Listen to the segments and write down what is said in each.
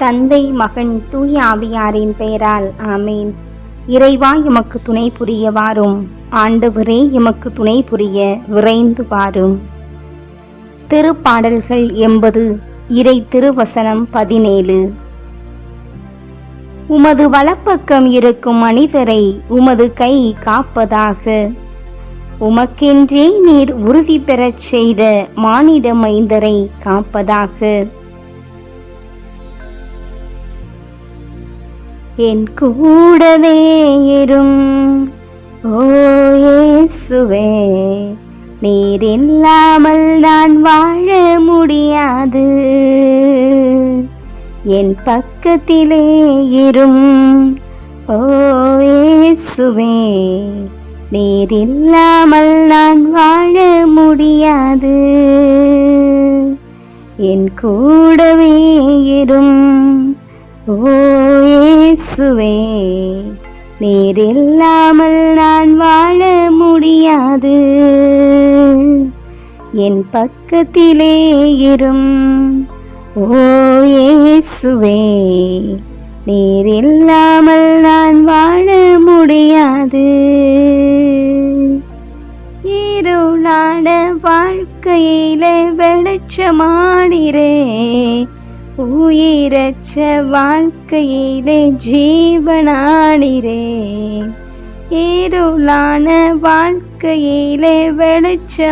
தந்தை மகன் தூய ஆவியாரின் பெயரால் ஆமேன். இறைவா எமக்கு துணை புரிய வாரும். ஆண்டவரே எமக்கு துணை புரிய விரைந்து வாரும். திருப்பாடல்கள் எண்பது இறை திருவசனம் பதினேழு. உமது வலப்பக்கம் இருக்கும் மனிதரை உமது கை காப்பதாக. உமக்கென்றே நீர் உறுதி பெறச் செய்த மானிட மைந்தரை காப்பதாக. என் கூடவே இரும். ஓ இயேசுவே நீர் இல்லாமல் நான் வாழ முடியாது. என் பக்கத்திலே இரும். ஓ இயேசுவே நீர் இல்லாமல் நான் வாழ முடியாது. என் கூடவே இரும். ஓ நீர் இல்லாமல் நான் வாழ முடியாது. என் பக்கத்திலே இரும். ஓ நீர் இல்லாமல் நான் வாழ முடியாது. இருளான வாழ்க்கையில வெளிச்சமானிரே உயிரற்ற மற்ற வாழ்க்கையிலே ஜீவனானிரே. இருளான வாழ்க்கையிலே வெளிச்சமானிரே.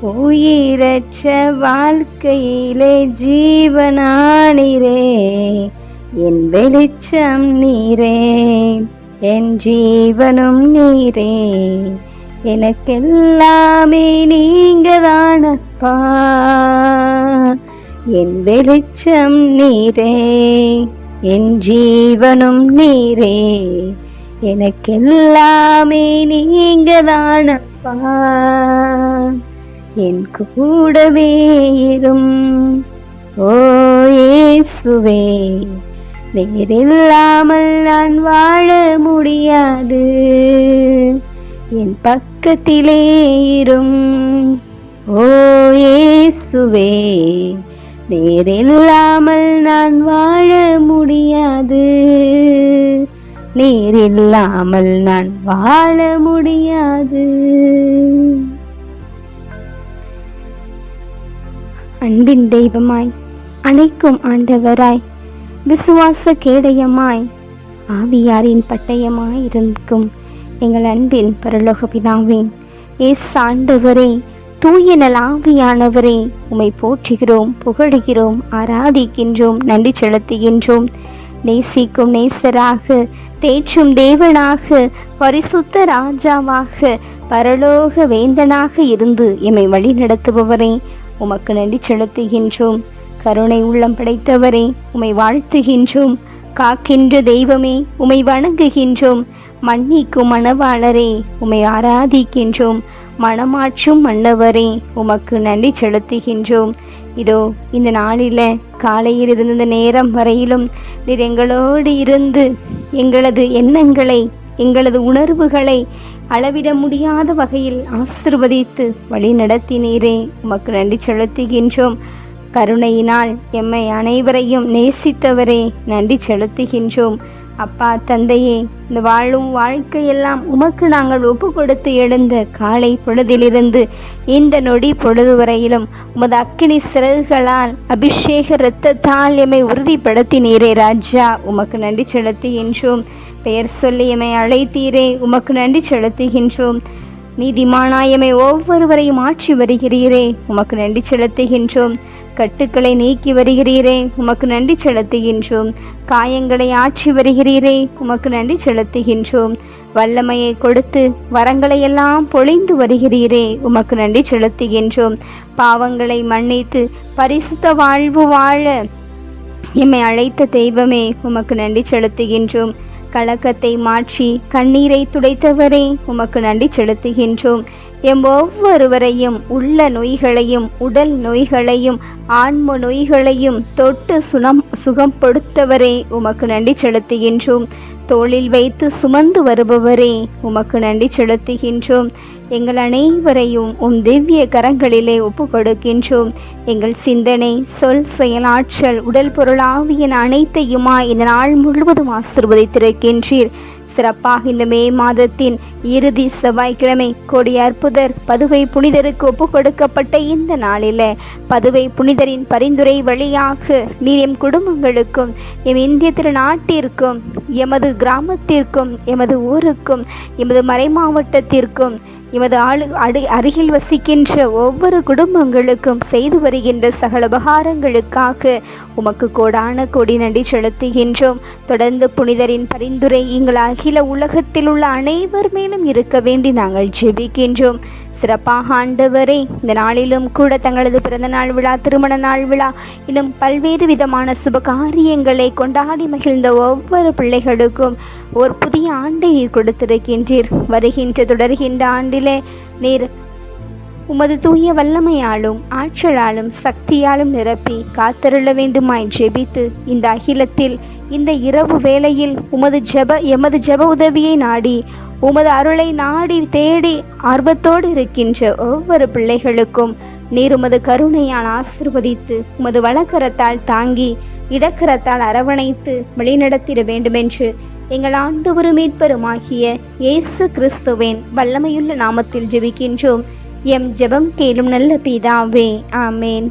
உயிரற்ற வாழ்க்கையிலே ஜீவனானிரே. என் வெளிச்சம் நீரே என் ஜீவனும் நீரே. எனக்கெல்லாமே நீங்கதானப்பா. என் வெளிச்சம் நீரே என் ஜீவனும் நீரே. எனக்கெல்லாமே நீங்க தானப்பா என் கூடவே இரும் ஓ இயேசுவே. வேறில்லாமல் நான் வாழ முடியாது. என் பக்கத்திலே இரும் ஓ இயேசுவே. நேரில்லாமல் இல்லாமல் நான் வாழ முடியாது. நேரில்லாமல் இல்லாமல் நான் வாழ முடியாது. அன்பின் தெய்வமாய் அணைக்கும் ஆண்டவராய் விசுவாச கேடயமாய் ஆவியாரின் பட்டயமாய் இருக்கும் எங்கள் அன்பின் பரலோக பிதாவின் ஏ ஆண்டவரே தூய நலாவியானவரே உமை போற்றுகிறோம் புகழுகிறோம் ஆராதிக்கின்றோம் நன்றி செலுத்துகின்றோம். நேசிக்கும் நேசராக தேற்றும் தேவனாக பரிசுத்த ராஜாவாக பரலோக வேந்தனாக இருந்து எம்மை வழி நடத்துபவரே உமக்கு நன்றி செலுத்துகின்றோம். கருணை உள்ளம் படைத்தவரே உமை வாழ்த்துகின்றோம். காக்கின்ற தெய்வமே உமை வணங்குகின்றோம். மன்னிக்கும் மணவாளரே உமை ஆராதிக்கின்றோம். மனமாற்றும் மன்னவரே உமக்கு நன்றி செலுத்துகின்றோம். இதோ இந்த நாளில் காலையில் இருந்த இந்த நேரம் வரையிலும் நீர் எங்களோடு இருந்து எங்களது எண்ணங்களை எங்களது உணர்வுகளை அளவிட முடியாத வகையில் ஆசிர்வதித்து வழி நடத்தினீரே. உமக்கு நன்றி செலுத்துகின்றோம். கருணையினால் எம்மை அனைவரையும் நேசித்தவரே நன்றி செலுத்துகின்றோம். அப்பா தந்தையே இந்த வாழும் வாழ்க்கையெல்லாம் உமக்கு நாங்கள் ஒப்பு கொடுத்து எழுந்த காலை பொழுதிலிருந்து இந்த நொடி பொழுது வரையிலும் உமது அக்கினி சிறகுகளால் அபிஷேக இரத்தத்தால் எம்மை உறுதிப்படுத்தினீரே ராஜா. உமக்கு நன்றி செலுத்துகின்றோம். பெயர் சொல்லி எம்மை அழைத்தீரே. உமக்கு நன்றி செலுத்துகின்றோம். நீதிமானாயமை ஒவ்வொருவரையும் ஆட்சி வருகிறீரே. உமக்கு நன்றி செலுத்துகின்றோம். கட்டுக்களை நீக்கி வருகிறீரே. உமக்கு நன்றி செலுத்துகின்றோம். காயங்களை ஆட்சி வருகிறீரே. உமக்கு நன்றி செலுத்துகின்றோம். வல்லமையை கொடுத்து வரங்களை எல்லாம் பொழிந்து வருகிறீரே. உமக்கு நன்றி செலுத்துகின்றோம். பாவங்களை மன்னித்து பரிசுத்த வாழ்வு வாழ எம்மை அழைத்த தெய்வமே உமக்கு நன்றி செலுத்துகின்றோம். கலக்கத்தை மாற்றி கண்ணீரை துடைத்தவரே உமக்கு நன்றி செலுத்துகின்றோம். எம் ஒவ்வொருவரையும் உள்ள நோய்களையும் உடல் நோய்களையும் ஆன்ம நோய்களையும் தொட்டு சுனம் சுகப்படுத்தவரே உமக்கு நன்றி செலுத்துகின்றோம். தோளில் வைத்து சுமந்து வருபவரே உமக்கு நன்றி செலுத்துகின்றோம். எங்கள் அனைவரையும் உம் திவ்ய கரங்களிலே ஒப்பு கொடுக்கின்றோம் எங்கள் சிந்தனை சொல் செயலாற்றல் உடல் பொருளாவியன் அனைத்தையுமா இந்த நாள் முழுவதும் ஆசிர்வதித்திருக்கின்றீர். சிறப்பாக இந்த மே மாதத்தின் இறுதி செவ்வாய்க்கிழமை கொடி அற்புதர் பதுவை புனிதருக்கு ஒப்பு கொடுக்கப்பட்ட இந்த நாளில் பதுவை புனிதரின் பரிந்துரை வழியாக நீர் எம் குடும்பங்களுக்கும் எம் இந்திய திருநாட்டிற்கும் எமது கிராமத்திற்கும் எமது ஊருக்கும் எமது மறைமாவட்டத்திற்கும் எமது ஆளு அடு அருகில் வசிக்கின்ற ஒவ்வொரு குடும்பங்களுக்கும் செய்து வருகின்ற சகல உபகாரங்களுக்காக உமக்கு கோடான கோடி நன்றி செலுத்துகின்றோம். தொடர்ந்து புனிதரின் பரிந்துரை எங்கள் அகில உலகத்தில் உள்ள அனைவர் மேலும் இருக்க வேண்டி நாங்கள் ஜெபிக்கின்றோம். சிறப்பாக ஆண்டவரே இந்த நாளிலும் கூட தங்களது பிறந்த நாள் விழா திருமண நாள் விழா இன்னும் பல்வேறு விதமான சுப காரியங்களை கொண்டாடி மகிழ்ந்த ஒவ்வொரு பிள்ளைகளுக்கும் ஒரு புதிய ஆண்டை நீர் கொடுத்திருக்கின்றீர். வருகின்ற தொடர்கின்ற ஆண்டிலே நீர் உமது தூய வல்லமையாலும் ஆற்றலாலும் சக்தியாலும் நிரப்பி காத்தருள வேண்டுமாய் ஜெபித்து இந்த அகிலத்தில் இந்த இரவு வேளையில் உமது ஜெப எமது ஜெப உதவியை நாடி உமது அருளை நாடி தேடி ஆர்வத்தோடு இருக்கின்ற ஒவ்வொரு பிள்ளைகளுக்கும் நீர் உமது கருணையால் ஆசிர்வதித்து உமது வளக்கரத்தால் தாங்கி இடக்கரத்தால் அரவணைத்து வழிநடத்திட வேண்டுமென்று எங்கள் ஆண்டு மீட்பருமாகிய இயேசு கிறிஸ்துவின் வல்லமையுள்ள நாமத்தில் ஜெபிக்கின்றோம். எம் ஜெபம் கேளும் நல்ல பிதாவே. ஆமேன்.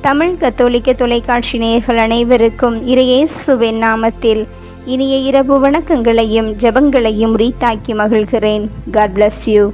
தமிழ் கத்தோலிக்க தொலைக்காட்சி நேயர்கள் அனைவருக்கும் இறையேசுவின் நாமத்தில் இனிய இரவு வணக்கங்களையும் ஜெபங்களையும் ரீத்தாக்கி மகிழ்கிறேன். God bless you